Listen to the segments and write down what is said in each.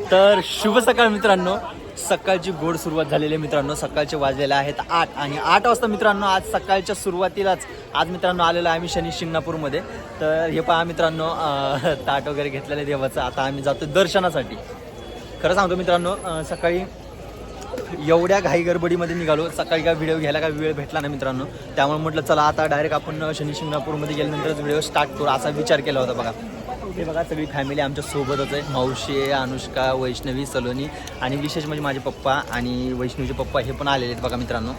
तर शुभ सकाळ मित्रांनो. सकाळची गोड सुरुवात झालेली आहे मित्रांनो. सकाळचे वाजलेले आहेत आठ आणि आठ वाजता मित्रांनो आज सकाळच्या सुरुवातीलाच आज मित्रांनो आलेलो आहे आम्ही शनी शिंगणापूरमध्ये. तर हे पहा मित्रांनो ताट वगैरे घेतलेलं देवाचं. आता आम्ही जातो दर्शनासाठी. खरं सांगतो मित्रांनो सकाळी एवढ्या घाई गडबडीमध्ये निघालो. सकाळी काय व्हिडिओ घ्यायला काय वेळ भेटला ना मित्रांनो. त्यामुळे म्हटलं चला आता डायरेक्ट आपण शनी शिंगणापूरमध्ये गेल्यानंतरच व्हिडिओ स्टार्ट करू. असा विचार केला होता बघा. हे बघा सगळी फॅमिली आमच्या सोबतच आहे मावशी आहे, अनुष्का वैष्णवी सलोनी आणि विशेष म्हणजे माझे पप्पा आणि वैष्णवीचे पप्पा हे पण आलेले आहेत बघा मित्रांनो.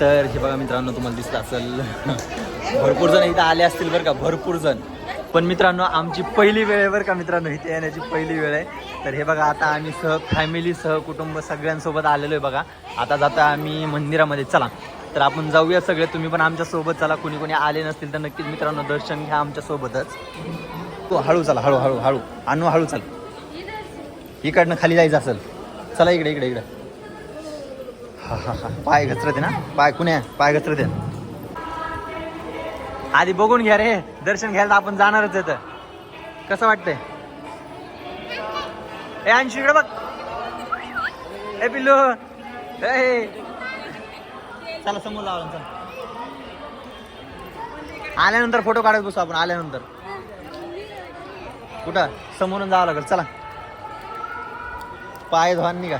तर हे बघा मित्रांनो तुम्हाला दिसत असेल. भरपूर जण इथं आले असतील बरं का भरपूर जण. पण मित्रांनो आमची पहिली वेळ आहे बरं का मित्रांनो इथे येण्याची पहिली वेळ आहे. तर हे बघा आता आम्ही सह फॅमिली सह कुटुंब सगळ्यांसोबत आलेलो आहे बघा. आता जाता आम्ही मंदिरामध्ये. चला. तर आपण जाऊया सगळे. तुम्ही पण आमच्यासोबत चला. कुणी कोणी आले नसतील तर नक्कीच मित्रांनो दर्शन घ्या आमच्या सोबतच. तो हळू चला हळू हळू हळू. आणू हळू चल. इकडनं खाली जायचं असेल. चला इकडे इकडे इकडे. हा हा हा. पाय घसरते ना? पाय कुण्या? पाय घसरते. आधी बघून घ्या रे. दर्शन घ्यायला तर आपण जाणारच आहे तर. कसं वाटतंय? ए अंशू इकडे बघ. ए पिल्लू. ए. चला समोर लावा चला. आल्यानंतर फोटो काढत बसू आपण आल्यानंतर. कुठं? समोरून जावं लागेल चला. पाय धुवान निघा.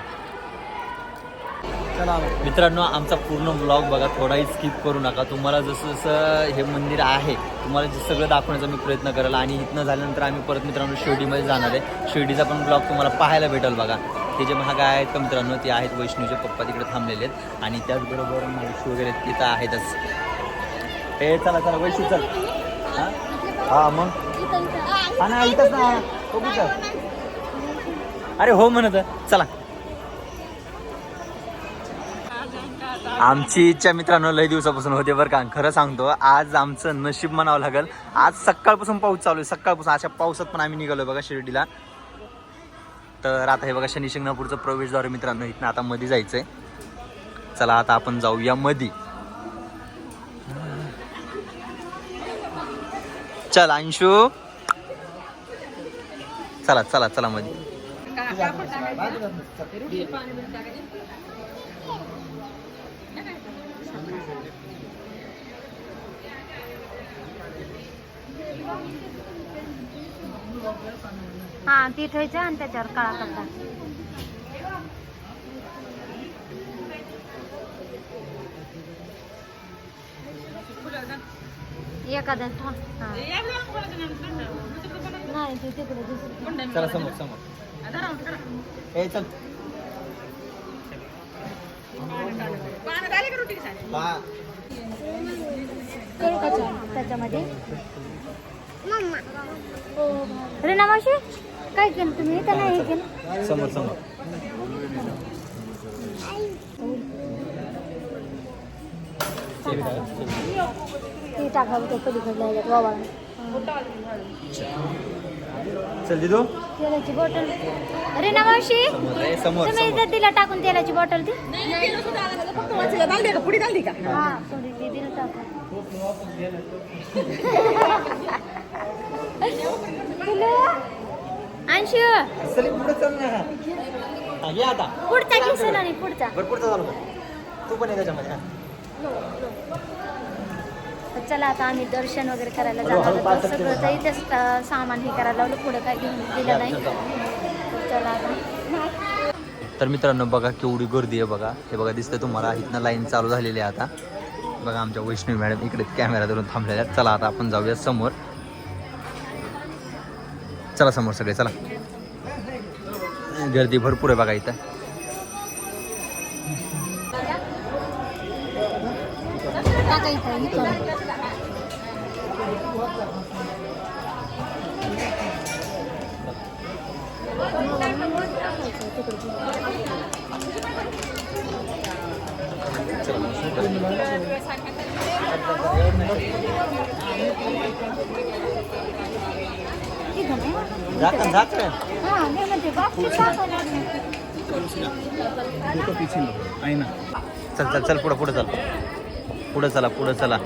चला मित्रांनो आमचा पूर्ण ब्लॉग बघा थोडाही स्किप करू नका. तुम्हाला जसं जसं हे मंदिर आहे तुम्हाला जे सगळं दाखवण्याचा मी प्रयत्न करेल. आणि इथनं झाल्यानंतर आम्ही परत मित्रांनो शिर्डीमध्ये जाणार आहे. शिर्डीचा पण ब्लॉग तुम्हाला पाहायला भेटेल बघा. ते जे महाग आहेत का मित्रांनो ते आहेत वैष्णूचे पप्पा तिकडे थांबलेले आहेत. आणि त्याचबरोबर मावशी वगैरे तिथं आहेतच. हे चला चला वैष्णू चल. हां? हां मग? हा ना इथंच ना. हो कुठं अरे हो म्हणत चला. आमची इच्छा मित्रांनो लय दिवसापासून होते बरं का. खरं सांगतो आज आमचं नशीब म्हणावं लागेल. आज सकाळपासून पाऊस चालू आहे. सकाळपासून अशा पावसात पण आम्ही निघालो बघा शिर्डीला. तर आता हे बघा शनी शिंगणापूरचं प्रवेशद्वार मित्रांनो इथनं आता मध्ये जायचंय. चला आता आपण जाऊया मधी. चल अंशू. चला चला चला मध्ये हा ती ठेवायचं आणि त्याच्यावर काळा कपडा. एखाद्या हा. नाही ते तिकडे दुसरं. चला समोर समोर. ए चल. त्याच्यामध्ये. रीना मावशी काय केलं तुम्ही? त्याला हे केलं. समोर समोर. ते टाकावं ते पलीकडल्या ह्याच्यात वावाळून चल दिदू तेलाची बॉटल रीना मावशी समोर ए, समोर तुम्ही समोर. इथं तिला टाकून तेलाची बॉटल ती का? हा दिलं चल पुढे हा, ये आता. पुढचा किसन आणि पुढचा. बरं पुढचा चालू. तू पण आता आम्ही दर्शन वगैरे करायला जाणार होतो. सगळं तर इथेच सामान हे करायला लावलं पुढं काय घेऊन दिलं नाही. तर चला आता. तर मित्रांनो बघा केवढी गर्दी आहे बघा. हे बघा दिसतंय तुम्हाला इथनं लाईन चालू झालेली आहे आता. बघा आमच्या वैष्णवी मॅडम इकडे कॅमेरा धरून थांबलेल्या आहेत. चला आता आपण जाऊया समोर. चला समोर सगळे चला. गर्दी भरपूर आहे बघा इथं टाका इथं इथं. इथं नाही? जात जात रे हा, मी म्हणते बाकी टाकायला लागलं. चल चल चल पुढं पुढं चल. पुढं चला पुढं चला.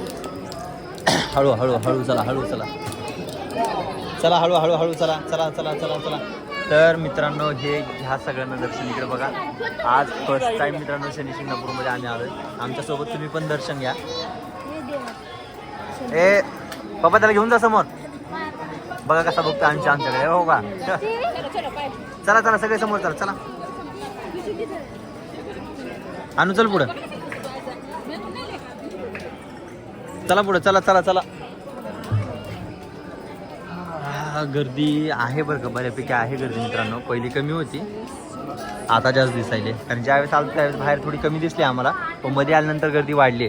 हळू हळू हळू चला हळू चला. चला हळू हळू हळू चला. चला चला चला चला. तर मित्रांनो हे ह्या सगळ्यांना दर्शन इकडे बघा. आज फर्स्ट टाइम मित्रांनो शनी शिंगणापूरमध्ये आम्ही आलोय. आमच्यासोबत तुम्ही पण दर्शन घ्या. ए पप्पा त्याला घेऊन जा समोर. बघा कसा बघतो आमच्या आमच्याकडे. हो का? चला चला सगळे समोर चला चला. आणू चल पुढं. चला पुढं चला चला चला. गर्दी आहे बरं का बऱ्यापैकी आहे गर्दी मित्रांनो. पहिली कमी होती. आता जास्त दिसायले. कारण ज्यावेळेस आलो त्यावेळेस बाहेर थोडी कमी दिसली आम्हाला. पण मध्ये आल्यानंतर गर्दी वाढली.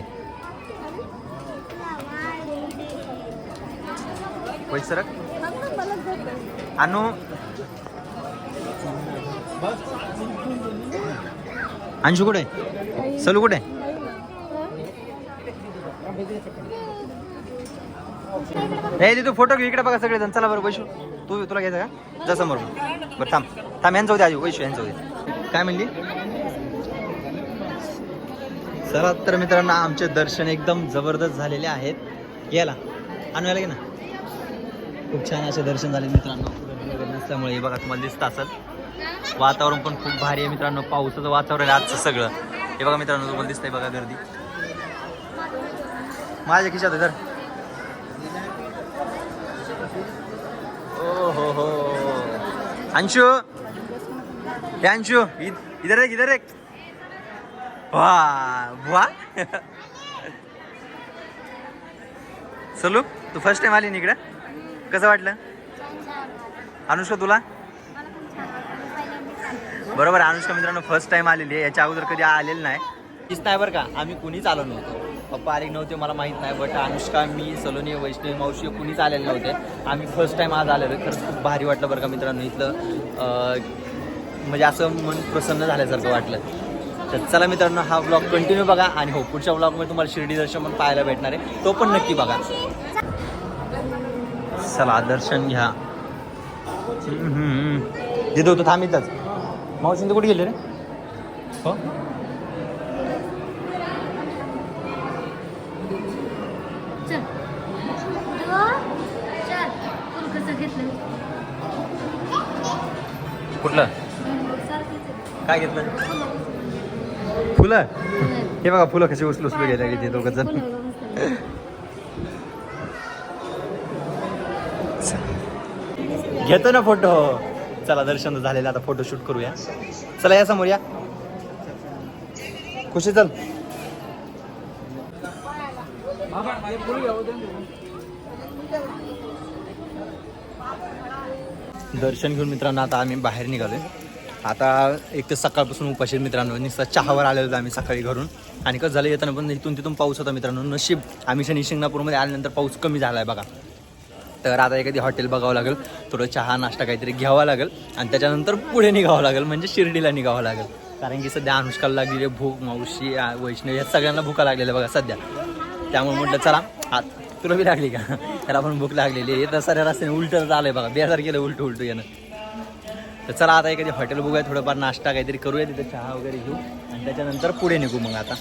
आहे सरक. आणू अंशू कुठे? सलू कुठे? हे तू फोटो घे इकडे बघा सगळे जण. चला बरं वैशू तू तुला घ्यायचं का? जसं समोर. बरं थांब. थांब यांचं होते आजी वैशू यांचं होते काय म्हणली? चला तर मित्रांनो आमचे दर्शन एकदम जबरदस्त झालेले आहेत. याला आणूयाला की ना? खूप छान असे दर्शन झाले मित्रांनो. नसल्यामुळे हे बघा तुम्हाला दिसत असेल. वातावरण पण खूप भारी आहे मित्रांनो. पावसाचं वातावरण आहे आजचं सगळं. हे बघा मित्रांनो तुम्हाला दिसतंय बघा गर्दी. माझ्या खिशात आहे तर ओ हो हो अंशु? हे अंशु इध- इधर एक इधर एक. वा वा. सलू तू फर्स्ट टाइम आली ना इकडं? कसं वाटलं? अनुष्का तुला? बरोबर अनुष्का मित्रांनो फर्स्ट टाइम आलेली आहे. याच्या अगोदर कधी आलेलं नाही. तीच नाही बरं का? आम्ही कुणीच आलो नव्हतो. पप्पा आले नव्हते मला माहीत नाही बट अनुष्का मी सलोनी वैष्णवी मावशी कुणीच आलेले नव्हते. आम्ही फर्स्ट टाईम आज आलेलो खरंच खूप भारी वाटलं बरं का मित्रांनो इथलं म्हणजे असं मन प्रसन्न झाल्यासारखं वाटलं. तर चला मित्रांनो हा ब्लॉग कंटिन्यू बघा आणि हो पुढच्या ब्लॉगमध्ये तुम्हाला शिर्डी दर्शन पण पाहायला भेटणार आहे. तो पण नक्की बघा. चला दर्शन घ्या. हम्म, होतो थांबितच मावशी कुठे गेले रे? हो चल चल फुल कसं घेतलं कुठलं? काय घेतलं? फुलं? हे बघा फुलं कशी उचलू उचलू गेल्या किती दोघं जण. घेतो ना फोटो. चला दर्शन झालेलं आता फोटो शूट करूया. चला या समोर या. खुशी चल. दर्शन घेऊन मित्रांनो आता आम्ही बाहेर निघालोय. आता एक तर सकाळपासून उपाशी मित्रांनो. निस्ता चहावर आलेलो होतो आम्ही सकाळी घरून. आणि कसं झालं येताना पण इथून तिथून पाऊस होता मित्रांनो. नशीब आम्ही शनी शिंगणापूरमध्ये आल्यानंतर पाऊस कमी झाला आहे बघा. तर आता एखादी हॉटेल बघावं लागेल. थोडं चहा नाश्ता काहीतरी घ्यावा लागेल. आणि त्याच्यानंतर पुढे निघावं लागेल. म्हणजे शिर्डीला निघावं लागेल. कारण की सध्या अनुष्काला लागलेली भूक मावशी वैष्णव वैष्णवी या सगळ्यांना भूका लागलेल्या बघा सध्या. त्यामुळे म्हटलं चला आत तुला बी लागली का? त्याला पण भूक लागलेली आहे. तर साऱ्या रस्त्याने उलटं झालंय बघा. बेजार केलं उलटं उलटं येणं तर चला आता एखादी हॉटेल बघूया थोडंफार नाश्ता काहीतरी करूया तिथे चहा वगैरे घेऊ. आणि त्याच्यानंतर पुढे निघू मग आता.